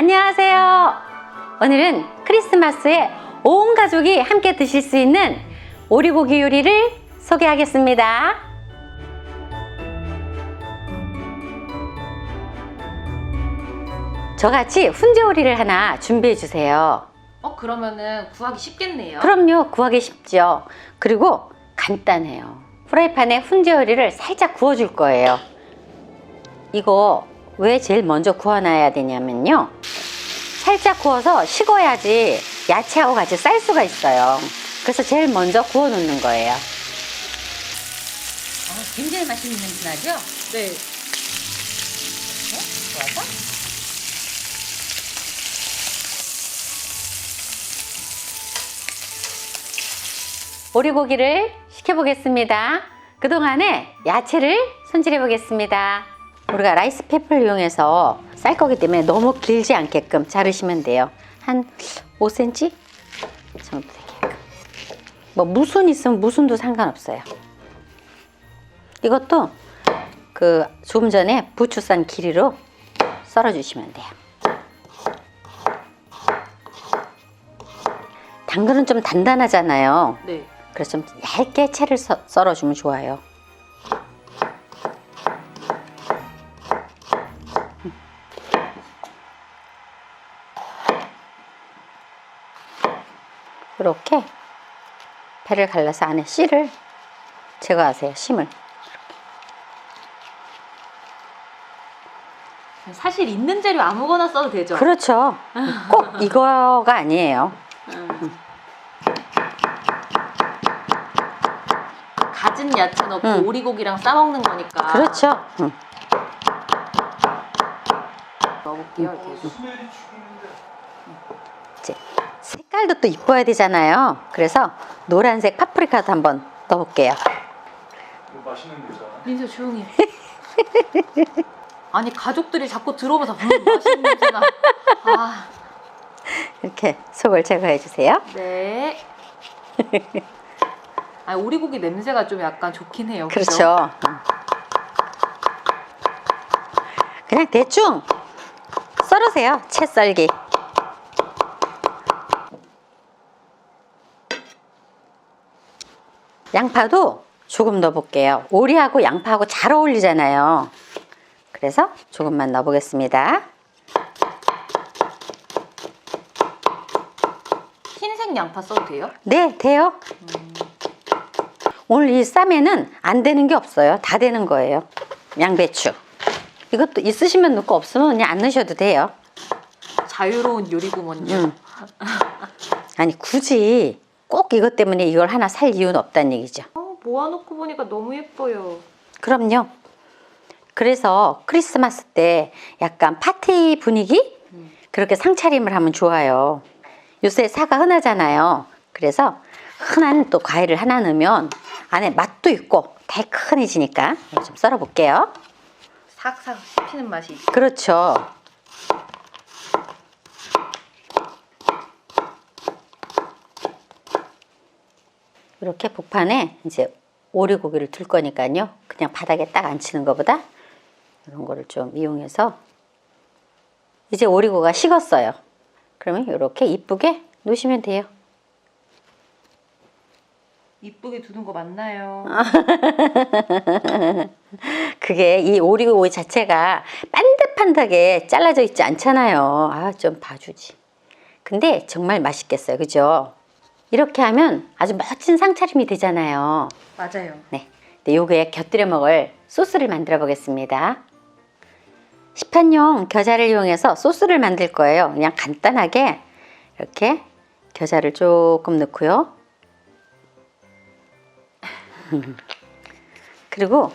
안녕하세요. 오늘은 크리스마스에 온 가족이 함께 드실 수 있는 오리고기 요리를 소개하겠습니다. 저같이 훈제 요리를 하나 준비해 주세요. 어 그러면은 구하기 쉽겠네요. 그럼요, 구하기 쉽죠. 그리고 간단해요. 프라이팬에 훈제 요리를 살짝 구워줄 거예요. 이거 왜 제일 먼저 구워놔야 되냐면요. 살짝 구워서 식어야지 야채하고 같이 쌀 수가 있어요. 그래서 제일 먼저 구워 놓는 거예요. 어, 굉장히 맛있는 냄새 나죠? 네. 구워서 오리고기를 식혀보겠습니다. 그동안에 야채를 손질해 보겠습니다. 우리가 라이스 페퍼를 이용해서 쌀 거기 때문에 너무 길지 않게끔 자르시면 돼요. 한 5cm 정도 되게끔. 뭐 무순 있으면 무순도 상관없어요. 이것도 그 조금 전에 부추 싼 길이로 썰어 주시면 돼요. 당근은 좀 단단하잖아요. 네. 그래서 좀 얇게 채를 썰- 썰어주면 좋아요. 이렇게 배를 갈라서 안에 씨를 제거하세요. 심을. 사실 있는 재료 아무거나 써도 되죠. 그렇죠. 꼭 이거가 아니에요. 가진 야채 넣고 응. 오리고기랑 싸 먹는 거니까. 그렇죠. 응. 넣어볼게요. 이렇게. 색깔도 또 이뻐야 되잖아요. 그래서 노란색 파프리카도 한번 넣어볼게요. 이거 맛있는 거잖아. 민서 조용히. 해. 아니 가족들이 자꾸 들어오면서 음, 맛있는 냄새나. 아, 이렇게 속을 제거해 주세요. 네. 아 오리고기 냄새가 좀 약간 좋긴 해요. 그죠? 그렇죠. 응. 그냥 대충 썰으세요. 채 썰기. 양파도 조금 넣어볼게요. 오리하고 양파하고 잘 어울리잖아요. 그래서 조금만 넣어보겠습니다. 흰색 양파 써도 돼요? 네, 돼요. 오늘 이 쌈에는 안 되는 게 없어요. 다 되는 거예요. 양배추. 이것도 있으시면 넣고 없으면 그냥 안 넣으셔도 돼요. 자유로운 요리구먼요. 음. 아니, 굳이 꼭 이것 때문에 이걸 하나 살 이유는 없다는 얘기죠. 어, 모아놓고 보니까 너무 예뻐요. 그럼요. 그래서 크리스마스 때 약간 파티 분위기? 그렇게 상차림을 하면 좋아요. 요새 사과 흔하잖아요. 그래서 흔한 또 과일을 하나 넣으면 안에 맛도 있고 달큰해지니까 좀 썰어볼게요. 삭삭 씹히는 맛이. 그렇죠. 이렇게 복판에 이제 오리고기를 둘 거니까요. 그냥 바닥에 딱 앉히는 것보다 이런 거를 좀 이용해서 이제 오리고가 식었어요. 그러면 이렇게 이쁘게 놓으시면 돼요. 이쁘게 두는 거 맞나요? 그게 이 오리고기 자체가 반듯반듯하게 잘라져 있지 않잖아요. 아, 좀 봐주지. 근데 정말 맛있겠어요. 그죠? 이렇게 하면 아주 멋진 상차림이 되잖아요. 맞아요. 네. 근데 요게 곁들여 먹을 소스를 만들어 보겠습니다. 시판용 겨자를 이용해서 소스를 만들 거예요. 그냥 간단하게 이렇게 겨자를 조금 넣고요. 그리고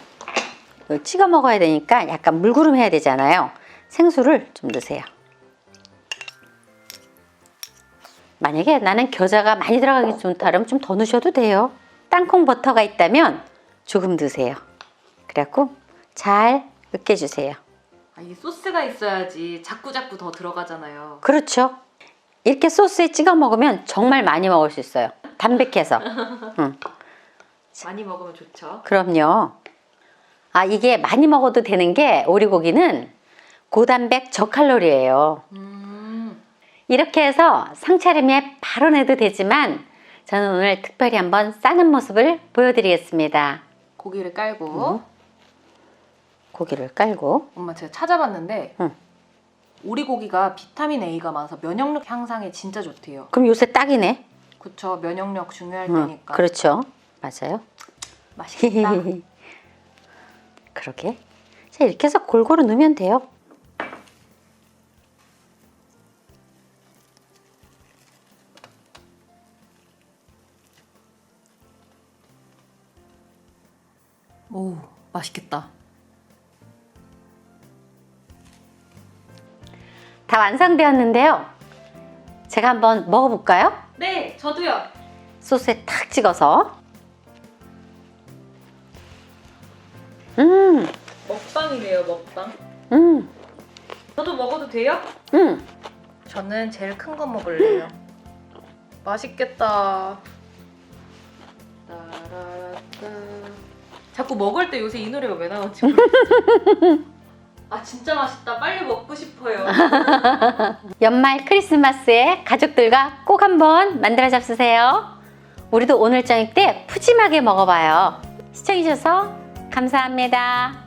찍어 먹어야 되니까 약간 물구름 해야 되잖아요. 생수를 좀 넣으세요. 만약에 나는 겨자가 많이 들어가기 좋다 그러면 좀 더 넣으셔도 돼요. 땅콩 버터가 있다면 조금 넣으세요. 그래갖고 잘 으깨주세요. 아, 이 소스가 있어야지 자꾸 자꾸 더 들어가잖아요. 그렇죠. 이렇게 소스에 찍어 먹으면 정말 많이 먹을 수 있어요. 담백해서. 응, 많이 먹으면 좋죠. 그럼요. 아, 이게 많이 먹어도 되는 게 오리고기는 고단백 저칼로리예요. 음. 이렇게 해서 상차림에 바로 내도 되지만 저는 오늘 특별히 한번 싸는 모습을 보여드리겠습니다. 고기를 깔고 고기를 깔고 엄마 제가 찾아봤는데 응. 오리고기가 비타민 A가 많아서 면역력 향상에 진짜 좋대요. 그럼 요새 딱이네. 그쵸 면역력 중요할 응, 때니까 그렇죠. 맞아요. 맛있겠다. 그러게. 자 이렇게 해서 골고루 넣으면 돼요. 오 맛있겠다. 다 완성되었는데요. 제가 한번 먹어볼까요? 네 저도요. 소스에 탁 찍어서. 음, 먹방이네요 먹방. 음, 저도 먹어도 돼요? 음. 저는 제일 큰 거 먹을래요. 맛있겠다. 따라라따. 자꾸 먹을 때 요새 이 노래가 왜? 모르겠어요. 아 진짜 맛있다. 빨리 먹고 싶어요. 연말 크리스마스에 가족들과 꼭 한번 만들어 잡수세요. 우리도 오늘 저녁 때 푸짐하게 먹어봐요. 시청해주셔서 감사합니다.